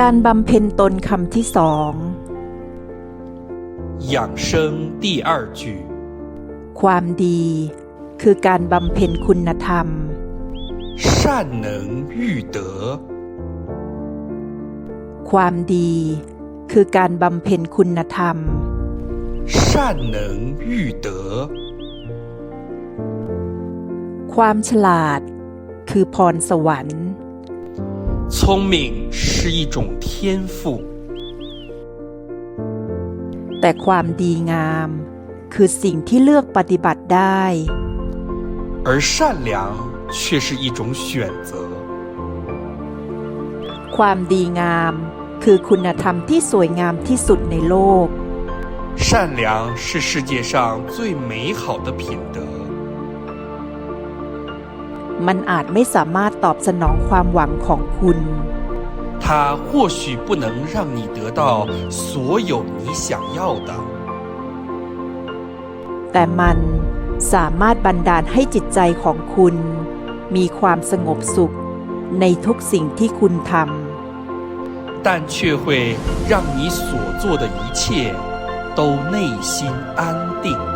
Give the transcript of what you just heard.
การบำเพ็ญตนคำที่สอง 养生第二句， ความดี คือการบำเพ็ญคุณธรรม 善能育德， ความดี คือการบำเพ็ญคุณธรรม 善能育德， ความฉลาด คือพรสวรรค์ 聪明是一种天赋， แต่ความดีงาม คือสิ่งที่เลือกปฏิบัติได้ 而善良却是一种选择。 ความดีงาม คือคุณธรรมที่สวยงามที่สุดในโลก 善良是世界上最美好的品德， มันอาจไม่สามารถตอบสนองความหวังของคุณ 它或许不能让你得到所有你想要的， แต่มันสามารถบันดาลให้จิตใจของคุณ มีความสงบสุข ในทุกสิ่งที่คุณทำ 但却会让你所做的一切都内心安定。